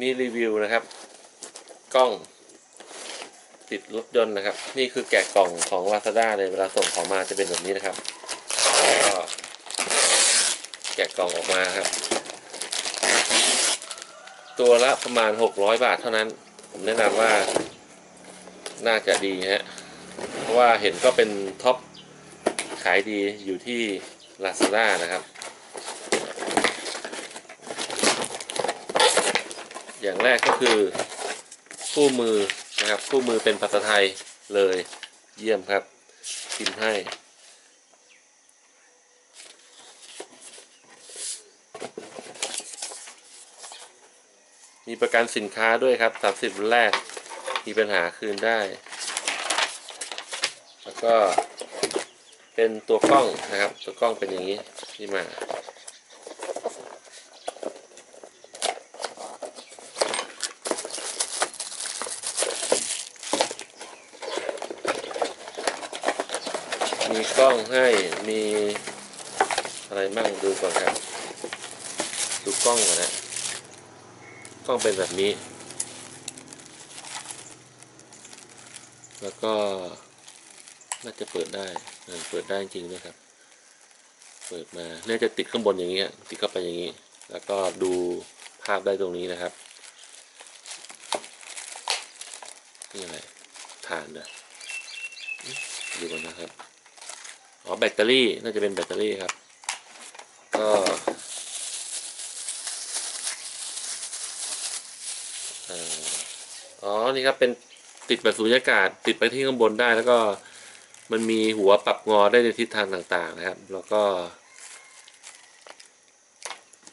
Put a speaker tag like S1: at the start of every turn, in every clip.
S1: นี่รีวิวนะครับ กล้อง ติดรถยนต์นะครับ นี่คือแกะกล่องของ Lazada เลยเวลาส่งของมาจะเป็นแบบนี้นะครับก็แกะกล่องออกมาครับ ตัวละประมาณ 600 บาทเท่านั้น ผมแนะนำว่าน่าจะดีฮะเพราะว่าเห็นก็เป็นท็อปขายดีอยู่ที่ Lazada นะครับ อย่างแรกก็คือคู่มือนะครับคู่มือเป็นภาษาไทยเลยเยี่ยมครับพิมพ์ให้มีประกันสินค้าด้วยครับ 30วันแรก มีปัญหาคืนได้ แล้วก็เป็นตัวกล้องนะครับ ตัวกล้องเป็นอย่างนี้ที่มา มีกล้องให้มีอะไรบ้างดูก่อนครับ ดูกล้องก่อนนะ กล้องเป็นแบบนี้ แล้วก็น่าจะเปิดได้เปิดได้จริงด้วยครับ เปิดมาน่าจะติดข้างบนอย่างนี้ติดเข้าไปอย่างนี้ แล้วก็ดูภาพได้ตรงนี้นะครับ นี่อะไรฐานเด้อดูกันนะครับ อ๋อแบตเตอรี่น่าจะเป็นแบตเตอรี่ครับ ก็เอ่ออ๋อ นี่ครับเป็นติดแบบสูญญากาศ ติดไปที่ข้างบนได้แล้วก็มันมีหัวปรับงอได้ในทิศทางต่างๆนะครับ แล้วก็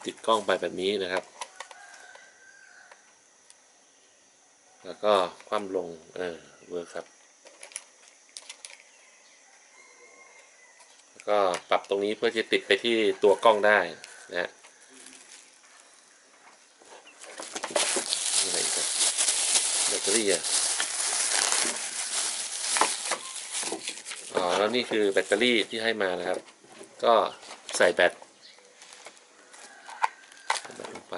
S1: ติดกล้องไปแบบนี้นะครับ แล้วก็คว่ำลง เออเวิร์ครับ แล้ว ก็ปรับตรงนี้เพื่อจะติดไปที่ตัวกล้องได้นะฮะมีอะไรกอะแบตเตอรี่อะอ๋อแล้วนี่คือแบตเตอรี่ที่ให้มานะครับ ก็ใส่แบตแบตลงไป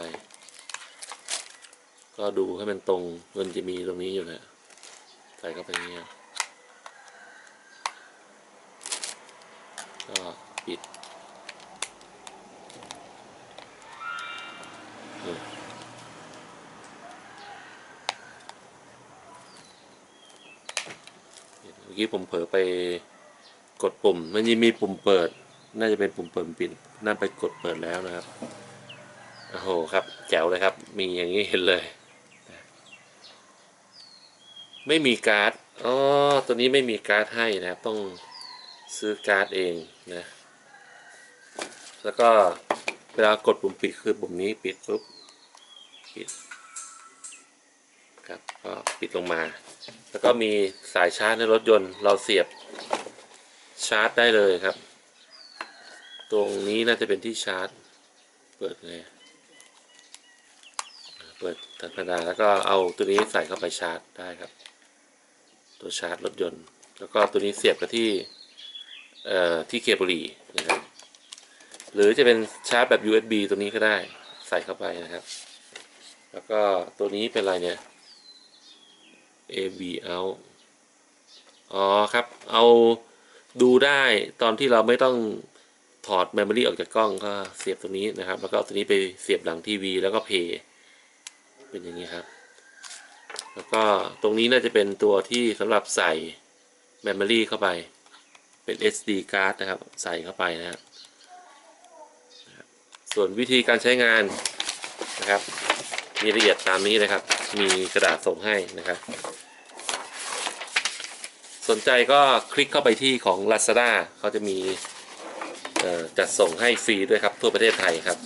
S1: ก็ดูให้มันตรงมันจะมีตรงนี้อยู่นะใส่เข้าไปอย่างเงี้ย ก็ ปิดเมื่อกี้ผมเผลอไปกดปุ่ม มันยังมีปุ่มเปิด น่าจะเป็นปุ่มเปิดปิดนั่นไปกดเปิดแล้วนะครับโอ้โหครับ แจ๋วเลยครับ มีอย่างนี้เห็นเลย ไม่มีการ์ดอ๋อตัวนี้ไม่มีการ์ดให้นะครับ ต้องซื้อการ์ดเองนะ แล้วก็เวลากดปุ่มปิดคือปุ่มนี้ปิดปุ๊บปิดครับก็ปิดลงมา แล้วก็มีสายชาร์จในรถยนต์ เราเสียบชาร์จได้เลยครับ ตรงนี้น่าจะเป็นที่ชาร์จ เปิดไงเปิดธรรมดาแล้วก็เอาตัวนี้ใส่เข้าไปชาร์จได้ครับ ตัวชาร์จรถยนต์ แล้วก็ตัวนี้เสียบกับที่ เอ่อที่เคเบิลนะครับ หรือจะเป็นชาร์จแบบ USB ตัวนี้ก็ได้ใส่เข้าไปนะครับ แล้วก็ตัวนี้เป็นอะไรเนี่ย AV out อ๋อครับ เอาดูได้ตอนที่เราไม่ต้องถอด Memory ออกจากกล้องก็เสียบตัวนี้นะครับ แล้วก็เอาตัวนี้ไปเสียบหลังทีวีแล้วก็เพย์เป็นอย่างนี้ครับ แล้วก็ตรงนี้น่าจะเป็นตัวที่สำหรับใส่ Memory เข้าไปเป็น SD card นะครับ ใส่เข้าไปนะครับ ส่วนวิธีการใช้งานนะครับ มีรายละเอียดตามนี้นะครับ มีกระดาษส่งให้นะครับ สนใจก็คลิกเข้าไปที่ของ Lazada เขาจะมีจัดส่งให้ฟรีด้วยครับทั่วประเทศไทยครับ